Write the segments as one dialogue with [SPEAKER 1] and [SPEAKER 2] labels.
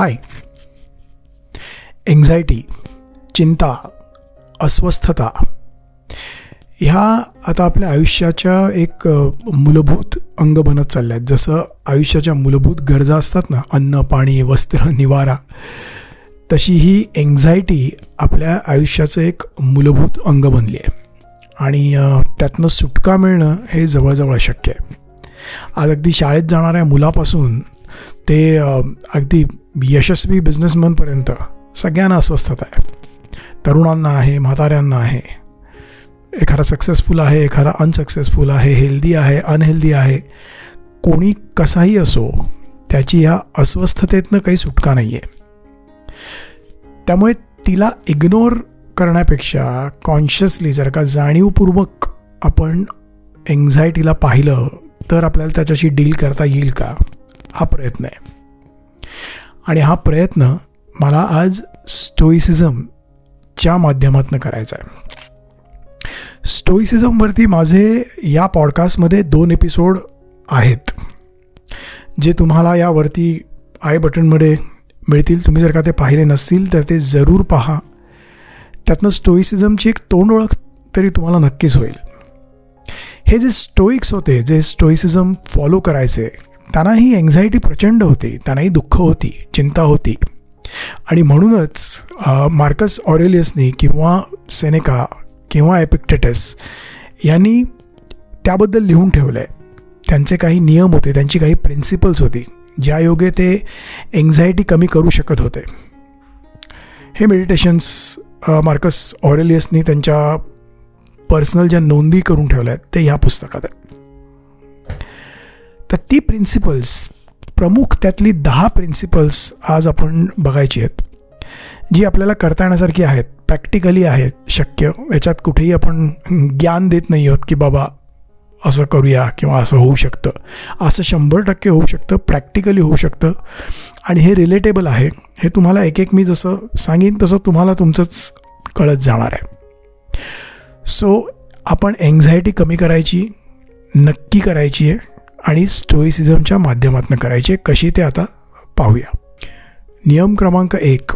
[SPEAKER 1] हाय. Anxiety चिंता अस्वस्थता. ह्या आता आपल्या आयुष्याच्या एक मूलभूत अंग बनत चालल्या आहेत जसं आयुष्याच्या मूलभूत गरजा असतात ना अन्न पाणी वस्त्र निवारा तशी ही एन्झायटी आपल्या आयुष्याचं एक मूलभूत अंग बनली आहे आणि त्यातनं सुटका मिळणं हे जवळजवळ अशक्य आहे. आज अगदी शाळेत जाणाऱ्या मुलापासून ते अगदी यशस्वी बिझनेसमॅनपर्यंत सगळ्यांना अस्वस्थता आहे. तरुणांना आहे म्हाताऱ्यांना आहे. एखादा सक्सेसफुल आहे एखादा अनसक्सेसफुल आहे हेल्दी आहे अनहेल्दी आहे. कोणी कसाही असो त्याची ह्या अस्वस्थतेतनं काही सुटका नाही आहे त्यामुळे तिला इग्नोर करण्यापेक्षा कॉन्शियसली जर का जाणीवपूर्वक आपण एन्झायटीला पाहिलं तर आपल्याला त्याच्याशी डील करता येईल का? हा प्रयत्न आहे. आणि हा प्रयत्न मला आज स्टोईसिझमच्या माध्यमातून करायचा आहे. स्टोईसिझमवरती माझे या पॉडकास्टमध्ये दोन एपिसोड आहेत. जे तुम्हाला यावरती आय बटनमध्ये मिळतील. तुम्ही जर का ते पाहिले नसतील तर ते जरूर पहा. त्यातनं स्टोईसिझमची एक तोंड ओळख तरी तुम्हाला नक्कीच होईल. हे जे स्टोईक्स होते जे स्टोईसिझम फॉलो करायचे त्यांनाही एन्झायटी प्रचंड होती. त्यांनाही दुःख होती चिंता होती. आणि म्हणूनच मार्कस ऑरेलियसनी किंवा सेनेका किंवा एपिक्टेटस यांनी त्याबद्दल लिहून ठेवलं आहे त्यांचे काही नियम होते त्यांची काही प्रिन्सिपल्स होती. ज्या योगे ते एन्झायटी कमी करू शकत होते. हे मेडिटेशन्स मार्कस ऑरेलियसनी त्यांच्या पर्सनल ज्या नोंदी करून ठेवल्या आहेत ते ह्या पुस्तकात आहेत. तर ती प्रिन्सिपल्स प्रमुख त्यातली दहा प्रिन्सिपल्स आज आपण बघायची आहेत जी आपल्याला करता येण्यासारखी आहेत प्रॅक्टिकली आहेत शक्य. याच्यात कुठेही आपण ज्ञान देत नाही आहोत की बाबा असं करूया किंवा असं होऊ शकतं. असं शंभर टक्के होऊ शकतं प्रॅक्टिकली होऊ शकतं. आणि हे रिलेटेबल आहे. हे तुम्हाला एक एक मी जसं सांगेन तसं तुम्हाला तुमचंच कळत जाणार आहे. सो आपण एन्झायटी कमी करायची नक्की करायची आहे. आणि स्टोईसिझमच्या माध्यमातून करायचे. कशी ते आता पाहूया. नियम क्रमांक एक.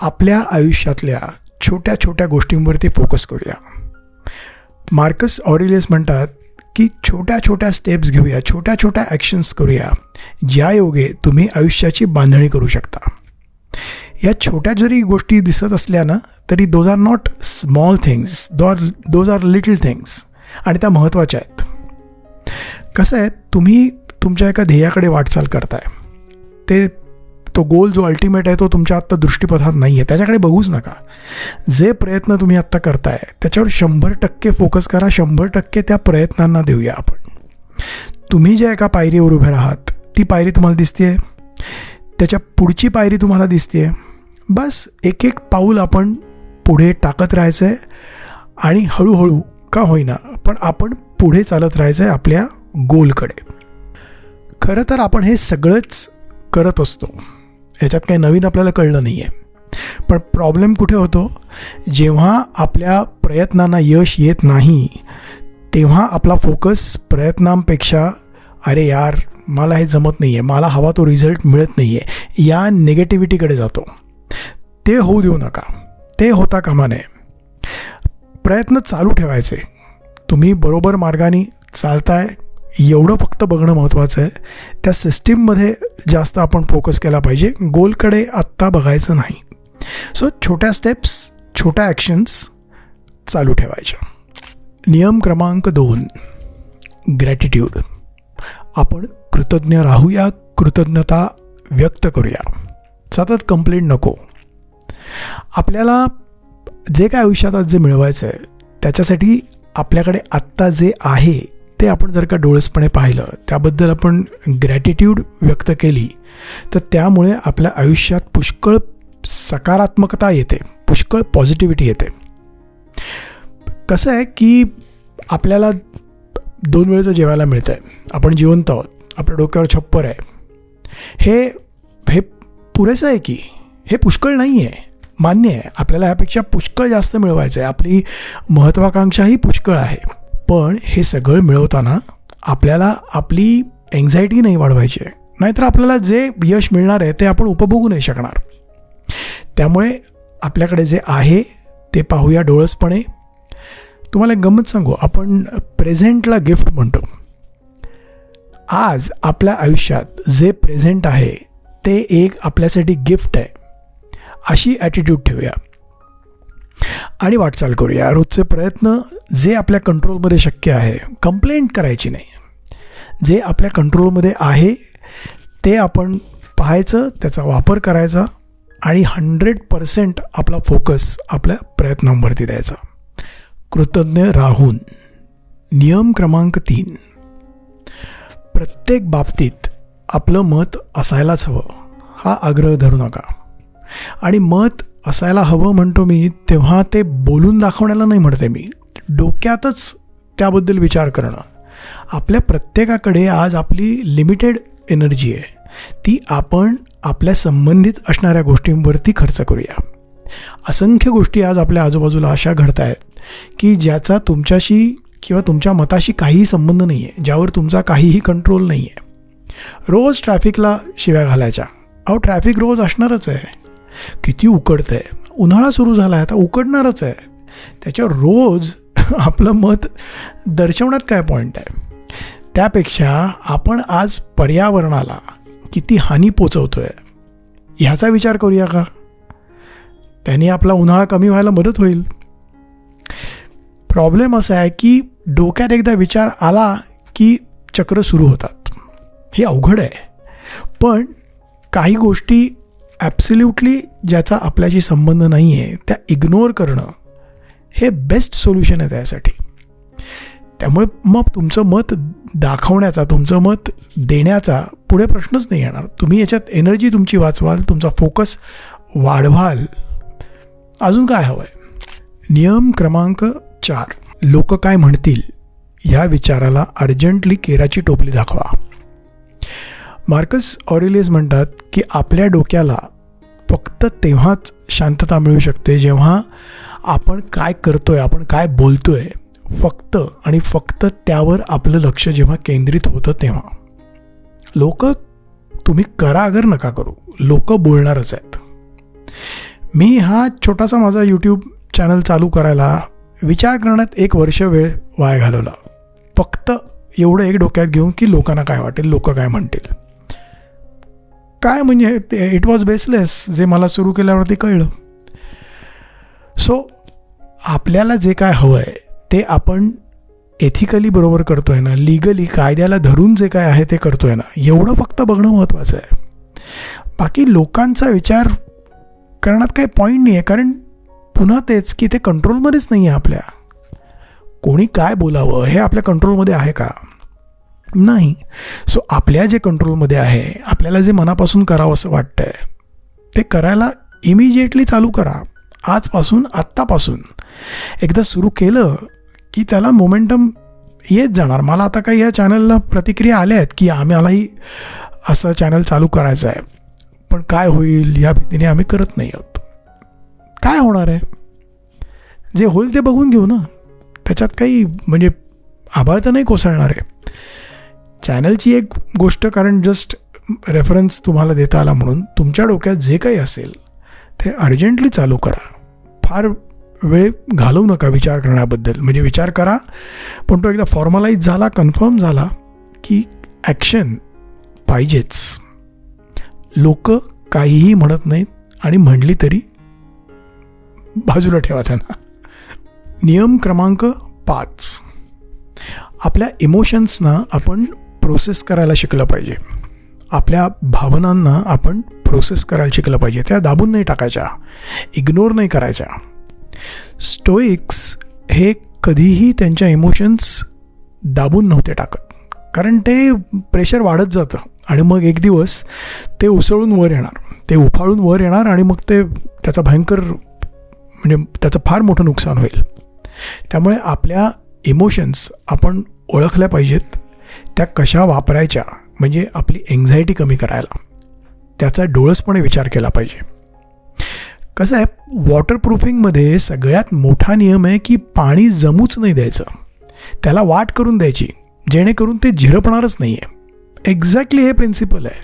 [SPEAKER 1] आपल्या आयुष्यातल्या छोट्या छोट्या गोष्टींवरती फोकस करूया. मार्कस ऑरिलियस म्हणतात की छोट्या छोट्या स्टेप्स घेऊया छोट्या छोट्या ॲक्शन्स करूया ज्या योगे तुम्ही आयुष्याची बांधणी करू शकता. या छोट्या जरी गोष्टी दिसत असल्या ना तरी those are not small things those are those are little things आणि त्या महत्त्वाच्या आहेत. कसं आहे तुम्ही तुमच्या एका ध्येयाकडे वाटचाल करताय. ते तो गोल जो अल्टिमेट आहे तो तुमच्या आत्ता दृष्टीपथात नाही आहे त्याच्याकडे बघूच नका. जे प्रयत्न तुम्ही आत्ता करताय त्याच्यावर शंभर टक्के फोकस करा शंभर टक्के त्या प्रयत्नांना देऊया आपण. तुम्ही ज्या एका पायरीवर उभे राहात ती पायरी तुम्हाला दिसते त्याच्या पुढची पायरी तुम्हाला दिसते बस एक एक पाऊल आपण पुढे टाकत राहायचं आहे आणि हळूहळू का होईना पण आपण पुढे चालत राहायचं आहे आपल्या गोलकडे. खरं तर आपण हे सगळंच करत असतो. याच्यात काही नवीन आपल्याला कळलं नाही आहे पण प्रॉब्लेम कुठे होतो? जेव्हा आपल्या प्रयत्नांना यश येत नाही तेव्हा आपला फोकस प्रयत्नांपेक्षा अरे यार मला हे जमत नाही आहे मला हवा तो रिझल्ट मिळत नाही आहे या निगेटिव्हिटीकडे जातो. ते होऊ देऊ नका. ते होता कामा नये. प्रयत्न चालू ठेवायचे. तुम्ही बरोबर मार्गाने चालताय एवढं फक्त बघणं महत्त्वाचं आहे. त्या सिस्टीममध्ये जास्त आपण फोकस केला पाहिजे. गोलकडे आत्ता बघायचं नाही. सो छोट्या स्टेप्स छोट्या ॲक्शन्स चालू ठेवायच्या. नियम क्रमांक दोन ग्रॅटिट्यूड आपण कृतज्ञ राहूया कृतज्ञता व्यक्त करूया. सतत कंप्लेंट नको. आपल्याला जे काय आयुष्यात आज जे मिळवायचं आहे त्याच्यासाठी आपल्याकडे आत्ता जे आहे ते आपण जर का डोळसपणे पाहिलं त्याबद्दल आपण ग्रॅटिट्यूड व्यक्त केली तर त्यामुळे आपल्या आयुष्यात पुष्कळ सकारात्मकता येते पुष्कळ पॉझिटिव्हिटी येते. कसं आहे की आपल्याला दोन वेळेचं जेवायला मिळतं आहे आपण जिवंत आहोत आपल्या डोक्यावर छप्पर आहे. हे हे पुरेसं आहे की? हे पुष्कळ नाही आहे मान्य आहे आपल्याला ह्यापेक्षा पुष्कळ जास्त मिळवायचं आहे आपली महत्त्वाकांक्षाही पुष्कळ आहे. पण हे सगळं मिळवताना आपल्याला आपली एन्झायटी नाही वाढवायची. आहे नाहीतर आपल्याला जे यश मिळणार आहे ते आपण उपभोगू नाही शकणार. त्यामुळे आपल्याकडे जे आहे ते पाहूया डोळसपणे. तुम्हाला एक गंमत सांगू आपण प्रेझेंटला गिफ्ट म्हणतो. आज आपल्या आयुष्यात जे प्रेझेंट आहे ते एक आपल्यासाठी गिफ्ट आहे. अशी ॲटिट्यूड ठेवूया. आणि वाटचाल करूया. रोजचे प्रयत्न जे आपल्या कंट्रोलमध्ये शक्य आहे कंप्लेंट करायची नाही. जे आपल्या कंट्रोलमध्ये आहे ते आपण पाहायचं त्याचा वापर करायचा आणि हंड्रेड पर्सेंट आपला फोकस आपल्या प्रयत्नांवरती द्यायचा. कृतज्ञ राहून. नियम क्रमांक तीन. प्रत्येक बाबतीत आपलं मत असायलाच हवं. हा आग्रह धरू नका. आणि मत असायला हवं म्हणतो मी तेव्हा ते बोलून दाखवण्याला नाही म्हणते मी. डोक्यातच त्याबद्दल विचार करणं. आपल्या प्रत्येकाकडे आज आपली लिमिटेड एनर्जी आहे. ती आपण आपल्या संबंधित असणाऱ्या गोष्टींवरती खर्च करूया. असंख्य गोष्टी आज आपल्या आजूबाजूला अशा घडत आहेत की ज्याचा तुमच्याशी किंवा तुमच्या मताशी काहीही संबंध नाही आहे ज्यावर तुमचा काहीही कंट्रोल नाही आहे रोज ट्रॅफिकला शिव्या घालायच्या. अहो ट्रॅफिक रोज असणारच आहे. किती उकडतं आहे उन्हाळा सुरू झाला आहे आता उकडणारच आहे. त्याच्यावर रोज आपलं मत दर्शवण्यात काय पॉईंट आहे? त्यापेक्षा आपण आज पर्यावरणाला किती हानी पोचवतो आहे ह्याचा विचार करूया का? त्यांनी आपला उन्हाळा कमी व्हायला मदत होईल. प्रॉब्लेम असा आहे की डोक्यात एकदा विचार आला की चक्र सुरू होतात. हे अवघड आहे. पण काही गोष्टी ॲब्सल्युटली ज्याचा आपल्याशी संबंध नाही आहे त्या इग्नोर करणं हे बेस्ट सोल्युशन आहे त्यासाठी. त्यामुळे मग तुमचं मत दाखवण्याचा तुमचं मत देण्याचा पुढे प्रश्नच नाही येणार. तुम्ही याच्यात एनर्जी तुमची वाचवाल तुमचा फोकस वाढवाल. अजून काय हवं आहे नियम क्रमांक चार. लोक काय म्हणतील? या विचाराला अर्जंटली केराची टोपली दाखवा. मार्कस ऑरिलेस म्हणतात की आपल्या डोक्याला फक्त तेव्हाच शांतता मिळू शकते जेव्हा आपण काय करतोय आपण काय बोलतोय फक्त आणि फक्त त्यावर आपलं लक्ष जेव्हा केंद्रित होतं तेव्हा. लोक तुम्ही करा अगर नका करू. लोक बोलणारच आहेत. मी हा छोटासा माझा यूट्यूब चॅनल चालू करायला विचार करण्यात एक वर्ष वेळ वाया घालवला. फक्त एवढं एक डोक्यात घेऊन की लोकांना काय वाटेल लोक काय म्हणतील. काय म्हणजे ते इट वॉज बेसलेस जे मला सुरू केल्यावरती कळलं. सो आपल्याला जे काय हवं आहे ते आपण एथिकली बरोबर करतो आहे ना लिगली कायद्याला धरून जे काय आहे ते करतो आहे ना एवढं फक्त बघणं महत्त्वाचं आहे. बाकी लोकांचा विचार करण्यात काही पॉईंट नाही आहे कारण पुन्हा तेच की ते कंट्रोलमध्येच नाही आहे आपल्या. कोणी काय बोलावं हे आपल्या कंट्रोलमध्ये आहे का? नाही. सो आपल्या जे कंट्रोलमध्ये आहे आपल्याला जे मनापासून करावं असं वाटतं आहे ते करायला इमिजिएटली चालू करा. आजपासून आत्तापासून. एकदा सुरू केलं की त्याला मोमेंटम येत जाणार. मला आता काही या चॅनलला प्रतिक्रिया आल्या आहेत की आम्हालाही असं चॅनल चालू करायचं आहे. पण काय होईल या भीतीने आम्ही करत नाही आहोत. काय होणार आहे? जे होईल ते बघून घेऊ ना. त्याच्यात काही म्हणजे आभाळ तर नाही कोसळणार आहे. चॅनलची एक गोष्ट कारण जस्ट रेफरन्स तुम्हाला देता आला म्हणून तुमच्या डोक्यात जे काही असेल ते अर्जंटली चालू करा. फार वेळ घालवू नका विचार करण्याबद्दल. म्हणजे विचार करा पण तो एकदा फॉर्मलाईज झाला कन्फर्म झाला की ॲक्शन पाहिजेच. लोक काहीही म्हणत नाहीत आणि म्हणली तरी बाजूला ठेवा त्यांना. नियम क्रमांक पाच. आपल्या इमोशन्सना आपण प्रोसेस करायला शिकलं पाहिजे. आपल्या भावनांना आपण प्रोसेस करायला शिकलं पाहिजे. त्या दाबून नाही टाकायच्या. इग्नोर नाही करायच्या. स्टोईक्स हे कधीही त्यांच्या इमोशन्स दाबून नव्हते टाकत. कारण ते प्रेशर वाढत जातं आणि मग एक दिवस ते उसळून वर येणार. ते उफाळून वर येणार आणि मग ते त्याचा भयंकर म्हणजे त्याचं फार मोठं नुकसान होईल. त्यामुळे आपल्या इमोशन्स आपण ओळखल्या पाहिजेत. त्या कशा वापरायच्या म्हणजे आपली एन्झायटी कमी करायला त्याचा डोळसपणे विचार केला पाहिजे. कसं आहे वॉटरप्रूफिंगमध्ये सगळ्यात मोठा नियम आहे की पाणी जमूच नाही द्यायचं. त्याला वाट करून द्यायची जेणेकरून ते झिरपणारच नाही आहे एक्झॅक्टली हे प्रिन्सिपल आहे.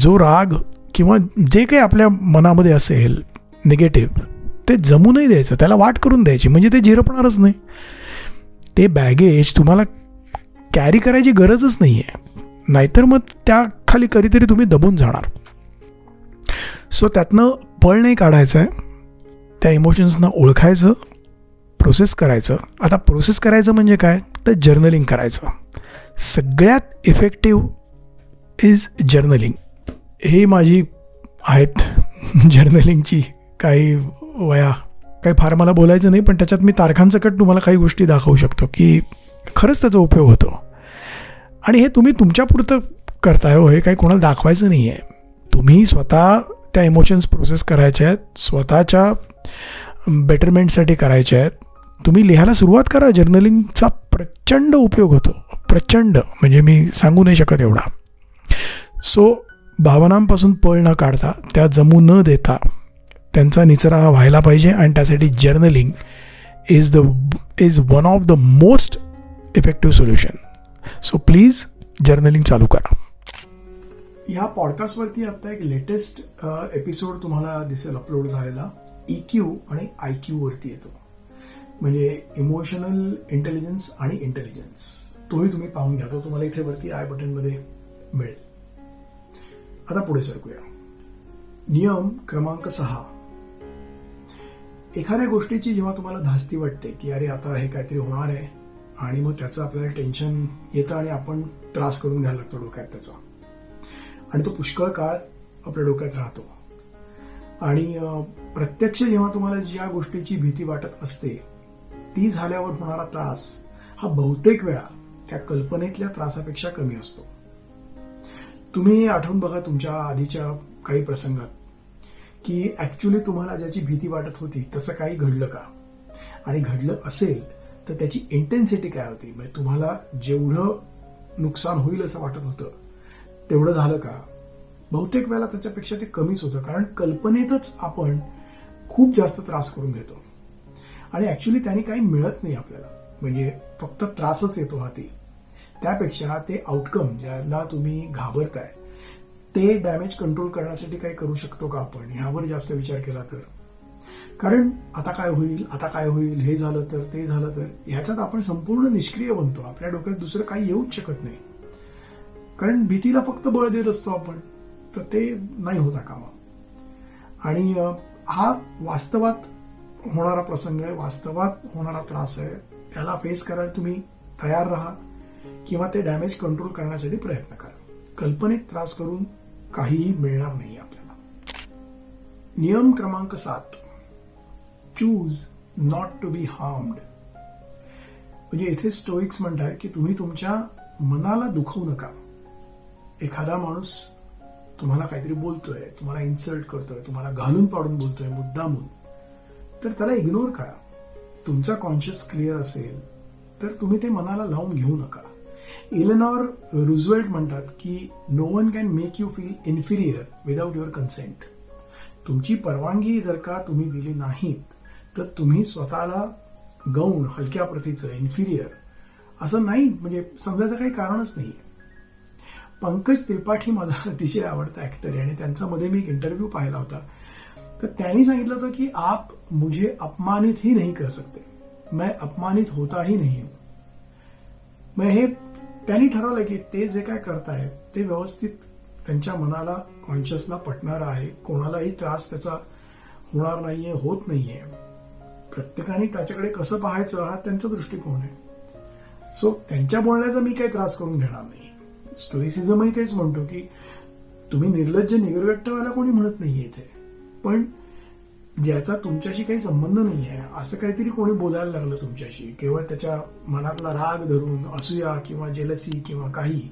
[SPEAKER 1] जो राग किंवा जे काही आपल्या मनामध्ये असेल निगेटिव्ह ते जमू नाही द्यायचं. त्याला वाट करून द्यायची म्हणजे ते झिरपणारच नाही. ते बॅगेज तुम्हाला कॅरी करायची गरजच नाही आहे नाहीतर मग त्या खाली कधीतरी तुम्ही दबून जाणार. सो त्यातनं पळ नाही काढायचं आहे त्या इमोशन्सना ओळखायचं प्रोसेस करायचं. आता प्रोसेस करायचं म्हणजे काय? तर जर्नलिंग करायचं. सगळ्यात इफेक्टिव्ह इज जर्नलिंग हे माझी आहेत जर्नलिंगची काही वया. काही फार मला बोलायचं नाही पण त्याच्यात मी तारखांसकट तुम्हाला काही गोष्टी दाखवू शकतो की खरंच त्याचा उपयोग होतो. आणि हे तुम्ही तुमच्यापुरतं करताय हो हे काही कोणाला दाखवायचं नाही आहे तुम्ही स्वतः त्या इमोशन्स प्रोसेस करायच्या आहेत स्वतःच्या बेटरमेंटसाठी करायच्या आहेत. तुम्ही लिहायला सुरुवात करा जर्नलिंगचा प्रचंड उपयोग होतो. प्रचंड म्हणजे मी सांगू नाही शकत एवढा. सो भावनांपासून पळ न काढता त्या जमू न देता त्यांचा निचरा हा व्हायला पाहिजे आणि त्यासाठी journaling is the is one of the most effective solution so please journaling चालू करा. ह्या पॉडकास्टवरती आता एक लेटेस्ट एपिसोड uh, तुम्हाला दिसेल अपलोड झालेला. ई क्यू आणि आय क्यू वरती येतो. म्हणजे इमोशनल इंटेलिजन्स आणि इंटेलिजन्स तोही तुम्ही पाहून घ्या. तो तुम्हाला इथे वरती आय बटनमध्ये मिळेल. आता पुढे सरकूया. नियम क्रमांक सहा. एखाद्या गोष्टीची जेव्हा तुम्हाला धास्ती वाटते की अरे आता हे काहीतरी होणार आहे आणि मग त्याचं आपल्याला टेन्शन येतं आणि आपण त्रास करून घ्यायला लागतो डोक्यात त्याचा. आणि तो पुष्कळ काळ आपल्या डोक्यात राहतो. आणि प्रत्यक्ष जेव्हा तुम्हाला ज्या गोष्टीची भीती वाटत असते ती झाल्यावर होणारा त्रास हा बहुतेक वेळा त्या कल्पनेतल्या त्रासापेक्षा कमी असतो. तुम्ही आठवून बघा तुमच्या आधीच्या काही प्रसंगात की ऍक्च्युली तुम्हाला ज्याची भीती वाटत होती तसं काही घडलं का? आणि घडलं असेल तर त्याची इंटेन्सिटी काय होती? म्हणजे तुम्हाला जेवढं नुकसान होईल असं वाटत होतं तेवढं झालं का? बहुतेक वेळेला त्याच्यापेक्षा ते कमीच होतं. कारण कल्पनेतच आपण खूप जास्त त्रास करून घेतो. आणि ॲक्च्युली त्यांनी काही मिळत नाही आपल्याला. म्हणजे फक्त त्रासच येतो हाती. त्यापेक्षा ते आउटकम ज्याला तुम्ही घाबरताय ते डॅमेज कंट्रोल करण्यासाठी काही करू शकतो का आपण? ह्यावर जास्त विचार केला तर. कारण आता काय होईल आता काय होईल हे झालं तर ते झालं तर ह्याच्यात आपण संपूर्ण निष्क्रिय बनतो. आपल्या डोक्यात दुसरं काही येऊच शकत नाही. कारण भीतीला फक्त बळ देत असतो आपण तर ते नाही होता कामा आणि हा वास्तवात होणारा प्रसंग आहे वास्तवात होणारा त्रास आहे. त्याला फेस करायला तुम्ही तयार राहा किंवा ते डॅमेज कंट्रोल करण्यासाठी प्रयत्न करा. कल्पनेत त्रास करून काहीही मिळणार नाही आपल्याला. नियम क्रमांक सात. Choose not to be harmed म्हणजे इथे स्टोइक्स म्हणतात की तुम्ही तुमच्या मनाला दुखवू नका. एखादा माणूस तुम्हाला काहीतरी बोलतोय तुम्हाला इन्सल्ट करतोय तुम्हाला घालून पाडून बोलतोय मुद्दामून तर त्याला इग्नोर करा. तुमचा कॉन्शियस क्लिअर असेल तर तुम्ही ते मनाला लावून घेऊ नका. इलेनॉर रुझवेल्ट म्हणतात की no one can make you feel inferior without your consent तुमची परवानगी जर का तुम्ही दिली नाहीत तर तुम्ही स्वतःला गौण हलक्या प्रतीचं इन्फिरियर असं नाही म्हणजे समजायचं काही कारणच नाही पंकज त्रिपाठी माझा अतिशय आवडता ऍक्टर आहे आणि त्यांच्यामध्ये मी एक इंटरव्ह्यू पाहिला होता. तर त्यांनी सांगितलं होतं की आप मुझे अपमानित ही नहीं कर सकते. मैं अपमानित होता ही नहीं हूं. मैं हे त्यांनी ठरवलं की ते जे काय करतायत ते व्यवस्थित त्यांच्या मनाला कॉन्शियसला पटणार आहे. कोणालाही त्रास त्याचा होणार नाहीये होत नाहीये. प्रत्येकाने त्याच्याकडे कसं पाहायचं हा त्यांचा दृष्टिकोन आहे. सो त्यांच्या बोलण्याचा मी काही त्रास करून घेणार नाही. स्टोरीसिझमही तेच म्हणतो की तुम्ही निर्लज्ज निगरगट्ट व्हायला कोणी म्हणत नाहीये इथे. पण ज्याचा तुमच्याशी काही संबंध नाही आहे असं काहीतरी कोणी बोलायला लागलं तुमच्याशी केवळ त्याच्या मनातला राग धरून असूया किंवा जेलसी किंवा काही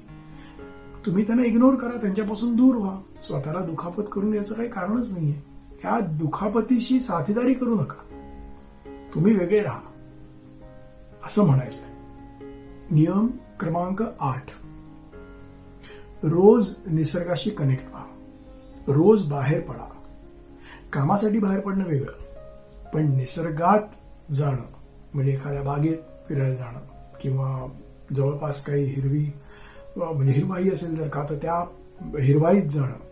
[SPEAKER 1] तुम्ही त्यांना इग्नोर करा त्यांच्यापासून दूर व्हा. स्वतःला दुखापत करून द्यायचं काही कारणच नाहीये. ह्या दुखापतीशी साथीदारी करू नका. तुम्ही वेगळे राहा. असं म्हणायचं नियम क्रमांक आठ. रोज निसर्गाशी कनेक्ट व्हा. रोज बाहेर पडा. कामासाठी बाहेर पडणं वेगळं. पण निसर्गात जाणं म्हणजे एखाद्या बागेत फिरायला जाणं किंवा जवळपास काही हिरवी म्हणजे हिरवाई असेल जर का तर त्या हिरवाईत जाणं.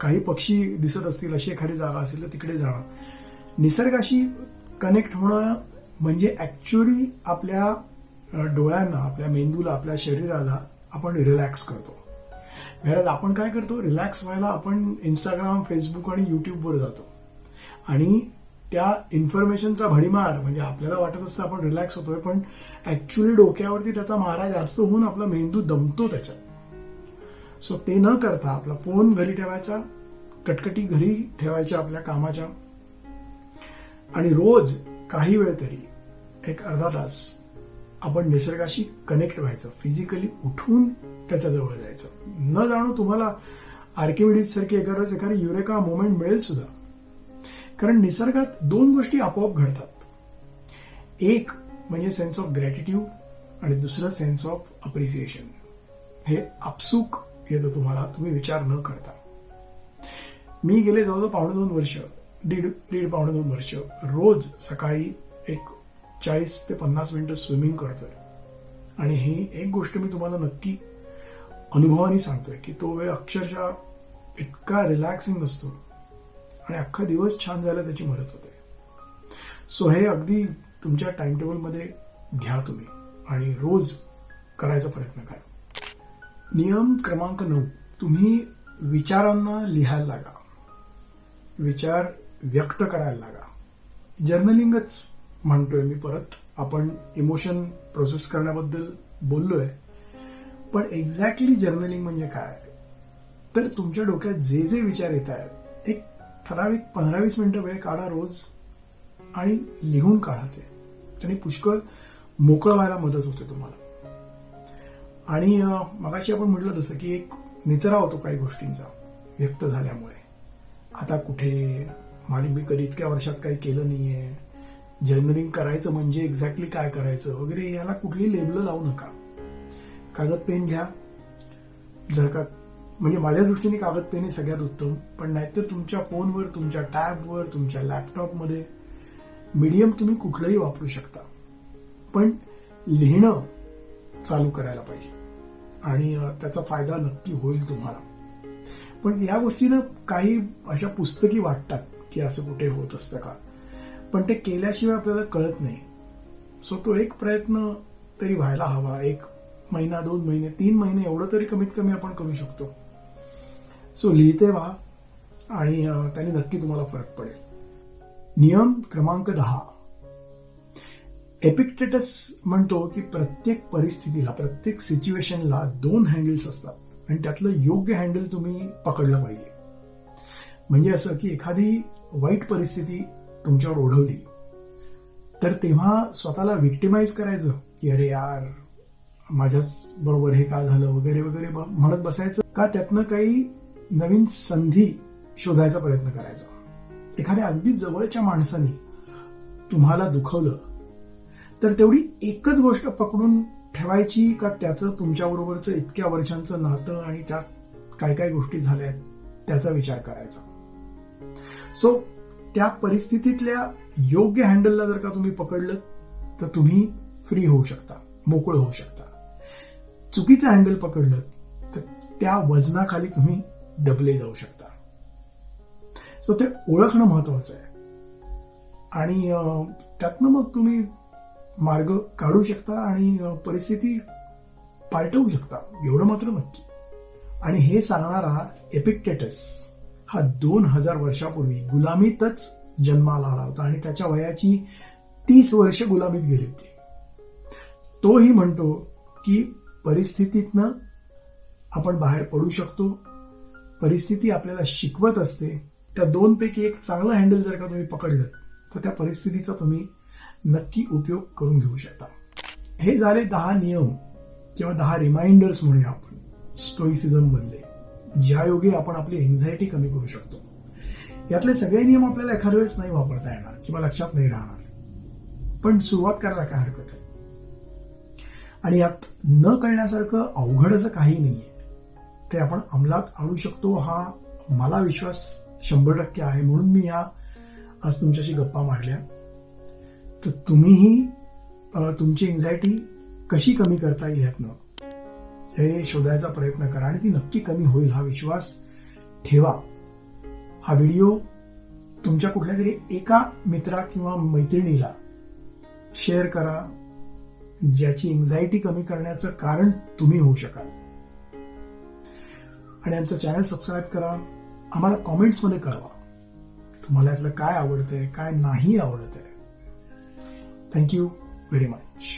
[SPEAKER 1] काही पक्षी दिसत असतील अशी एखादी जागा असेल तर तिकडे जाणं. निसर्गाशी कनेक्ट होणं म्हणजे ॲक्च्युली आपल्या डोळ्यांना आपल्या मेंदूला आपल्या शरीराला आपण रिलॅक्स करतो. घरात आपण काय करतो? रिलॅक्स व्हायला आपण इंस्टाग्राम फेसबुक आणि युट्यूबवर जातो. आणि त्या इन्फॉर्मेशनचा भडीमार म्हणजे आपल्याला वाटत असतं आपण रिलॅक्स होतोय पण ऍक्च्युली डोक्यावरती त्याचा मारा जास्त होऊन आपला मेंदू दमतो त्याच्यात. सो ते न करता आपला फोन घरी ठेवायचा कटकटी घरी ठेवायच्या आपल्या कामाच्या. आणि रोज काही वेळ तरी एक अर्धा तास आपण निसर्गाशी कनेक्ट व्हायचं. फिजिकली उठून त्याच्याजवळ जायचं. न जाणू तुम्हाला आर्किमिडीज सारखी एखादं एखादी युरेका मोमेंट मिळेल सुद्धा. कारण निसर्गात दोन गोष्टी आपोआप घडतात. एक म्हणजे सेन्स ऑफ ग्रॅटिट्यूड आणि दुसरं सेन्स ऑफ अप्रिसिएशन हे आपसूक येतं तुम्हाला तुम्ही विचार न करता. मी गेले जवळजवळ पावणे दोन वर्ष दीड दीड पावणे दोन वर्ष. रोज सकाळी एक चाळीस ते पन्नास मिनिटं स्विमिंग करतोय. आणि ही एक गोष्ट मी तुम्हाला नक्की अनुभवाने सांगतोय की तो वेळ अक्षरशः इतका रिलॅक्सिंग असतो आणि अख्खा दिवस छान जायला त्याची मदत होते. सो हे अगदी तुमच्या टाइम टेबलमध्ये घ्या तुम्ही आणि रोज करायचा प्रयत्न करा. नियम क्रमांक नऊ. तुम्ही विचारांना लिहायला लागा. विचार व्यक्त करायला लागा. जर्नलिंगच म्हणतोय मी परत. आपण इमोशन प्रोसेस करण्याबद्दल बोललोय. पण एक्झॅक्टली जर्नलिंग म्हणजे काय? तर तुमच्या डोक्यात जे जे विचार येत आहेत एक ठराविक पंधरा वीस मिनिटं वेळ काढा रोज आणि लिहून काढा ते. आणि पुष्कळ मोकळं व्हायला मदत होते तुम्हाला. आणि मगाशी आपण म्हटलं तसं की एक निचरा होतो काही गोष्टींचा व्यक्त झाल्यामुळे. आता कुठे? आणि मी कधी इतक्या वर्षात काही केलं नाही आहे जर्नलिंग करायचं म्हणजे एक्झॅक्टली काय करायचं? वगैरे याला कुठली लेबल लावू नका. कागद पेन घ्या. जर का म्हणजे माझ्या दृष्टीने कागद पेन हे सगळ्यात उत्तम पण नाहीतर तुमच्या फोनवर तुमच्या टॅबवर तुमच्या लॅपटॉपमध्ये मीडियम तुम्ही कुठलंही वापरू शकता. पण लिहिणं चालू करायला पाहिजे. आणि त्याचा फायदा नक्की होईल तुम्हाला. पण या गोष्टीनं काही अशा पुस्तकी वाटतात. की असं कुठे होत असतं का? पण ते केल्याशिवाय आपल्याला कळत नाही. सो तो एक प्रयत्न तरी व्हायला हवा. एक महिना दोन महिने तीन महिने एवढं तरी कमीत कमी आपण करू शकतो. सो लिहिते व्हा आणि त्याने नक्की तुम्हाला फरक पडेल. नियम क्रमांक दहा. एपिक्टेटस म्हणतो की प्रत्येक परिस्थितीला प्रत्येक सिच्युएशनला दोन हँडल्स असतात. आणि त्यातलं योग्य हँडल तुम्ही पकडलं पाहिजे. म्हणजे असं की एखादी वाईट परिस्थिती तुमच्यावर ओढवली तर तेव्हा स्वतःला विक्टिमाइज करायचं की अरे यार माझ्याच बरोबर हे का झालं वगैरे वगैरे म्हणत बसायचं. का त्यातनं काही नवीन संधी शोधायचा प्रयत्न करायचा. एखाद्या अगदी जवळच्या माणसाने तुम्हाला दुखवलं तर तेवढी एकच गोष्ट पकडून ठेवायची का त्याचं तुमच्याबरोबरचं इतक्या वर्षांचं नातं आणि त्यात काय काय गोष्टी झाल्या आहेत त्याचा विचार करायचा. सो त्या परिस्थितीतल्या योग्य हँडलला जर का तुम्ही पकडलं तर तुम्ही फ्री होऊ शकता मोकळं होऊ शकता. चुकीचं हँडल पकडलं तर त्या वजनाखाली तुम्ही दबले जाऊ शकता. सो ते ओळखणं महत्वाचं आहे. आणि त्यातनं मग तुम्ही मार्ग काढू शकता आणि परिस्थिती पालटवू शकता. एवढं मात्र नक्की. आणि हे सांगणारा एपिक्टेटस हा दोन हजार वर्षापूर्वी गुलामीतच जन्माला आला होता आणि त्याच्या वयाची तीस वर्ष गुलामीत गेली होती. तोही म्हणतो की परिस्थितीतनं आपण बाहेर पडू शकतो. परिस्थिती आपल्याला शिकवत असते. त्या दोनपैकी एक चांगलं हँडल जर का तुम्ही पकडलं तर त्या परिस्थितीचा तुम्ही नक्की उपयोग करून घेऊ शकता. हे झाले दहा नियम किंवा दहा रिमाइंडर्स म्हणूया आपण. स्टोईसिझम मधले. ज्या योगे आपण आपली एन्झायटी कमी करू शकतो. यातले सगळे नियम आपल्याला एखाद्या वेळेस नाही वापरता येणार किंवा लक्षात नाही राहणार. पण सुरुवात करायला काय हरकत आहे? आणि यात न कळण्यासारखं अवघड असं काही नाहीये. ते आपण अंमलात आणू शकतो हा मला विश्वास शंभर टक्के आहे. म्हणून मी या आज तुमच्याशी गप्पा मारल्या. तर तुम्हीही तुमची एन्झायटी कशी कमी करता येईल ह्यातनं हे शोधायचा प्रयत्न करा आणि ती नक्की कमी होईल हा विश्वास ठेवा. हा व्हिडिओ तुमच्या कुठल्या तरी एका मित्रा किंवा मैत्रिणीला शेअर करा ज्याची एन्झायटी कमी करण्याचं कारण तुम्ही होऊ शकाल. आणि आमचं चॅनल सबस्क्राईब करा. आम्हाला कॉमेंट्समध्ये कळवा. तुम्हाला यातलं काय आवडतंय काय नाही आवडत आहे थँक्यू व्हेरी मच